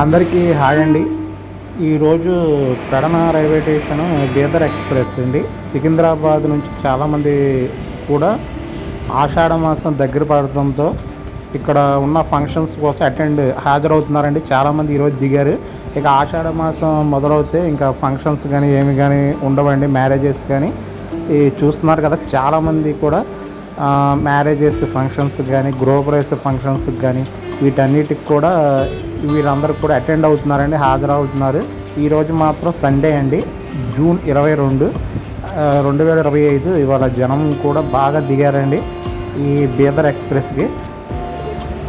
అందరికీ హాయ్ అండి. ఈరోజు Pedana railway station Bidar express అండి. సికింద్రాబాద్ నుంచి చాలామంది కూడా ఆషాఢ మాసం దగ్గర పడటంతో ఇక్కడ ఉన్న ఫంక్షన్స్ కోసం అటెండ్ హాజరవుతున్నారండి. చాలామంది ఈరోజు దిగారు. ఇక ఆషాఢ మాసం మొదలవుతే ఇంకా ఫంక్షన్స్ కానీ ఏమి కానీ ఉండవండి. మ్యారేజెస్ కానీ ఈ చూస్తున్నారు కదా చాలామంది కూడా మ్యారేజెస్ ఫంక్షన్స్ కానీ గృహప్రవేశ ఫంక్షన్స్ కానీ వీటన్నిటికి కూడా వీరందరూ కూడా అటెండ్ అవుతున్నారండి హాజరవుతున్నారు. ఈరోజు మాత్రం సండే అండి జూన్ ఇరవై రెండు. రెండు వేల ఇరవై ఐదు ఇవాళ జనం కూడా బాగా దిగారండి ఈ బీదర్ ఎక్స్ప్రెస్కి.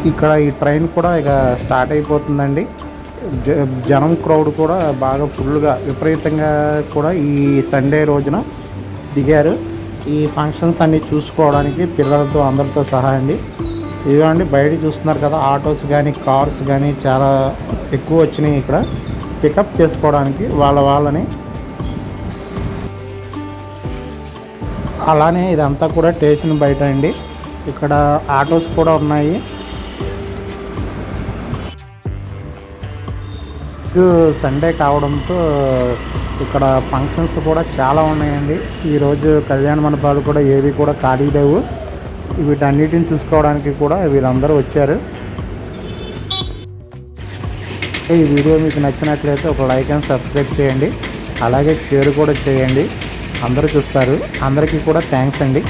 ఇక్కడ ఈ ట్రైన్ కూడా ఇక స్టార్ట్ అయిపోతుందండి. జ- జనం క్రౌడ్ కూడా బాగా ఫుల్గా విపరీతంగా కూడా ఈ సండే రోజున దిగారు. ఈ ఫంక్షన్స్ అన్నీ చూసుకోవడానికి పిల్లలతో అందరితో సహా అండి. ఇదిగోండి బయట చూస్తున్నారు కదా ఆటోస్ కానీ కార్స్ కానీ చాలా ఎక్కువ వచ్చినాయి ఇక్కడ. పికప్ చేసుకోవడానికి వాళ్ళ వాళ్ళని. అలానే ఇదంతా కూడా స్టేషన్ బయట అండి. ఇక్కడ ఆటోస్ కూడా ఉన్నాయి. సండే కావడంతో ఇక్కడ ఫంక్షన్స్ కూడా చాలా ఉన్నాయండి. ఈరోజు కళ్యాణ మండపాలు కూడా ఏవి కూడా ఖాళీ లేవు. వీటన్నిటిని చూసుకోవడానికి కూడా వీళ్ళందరూ వచ్చారు. ఈ వీడియో మీకు నచ్చినట్లయితే ఒక లైక్ అండ్ సబ్స్క్రైబ్ చేయండి. అలాగే షేర్ కూడా చేయండి. అందరూ చూస్తారు. అందరికీ కూడా థ్యాంక్స్ అండి.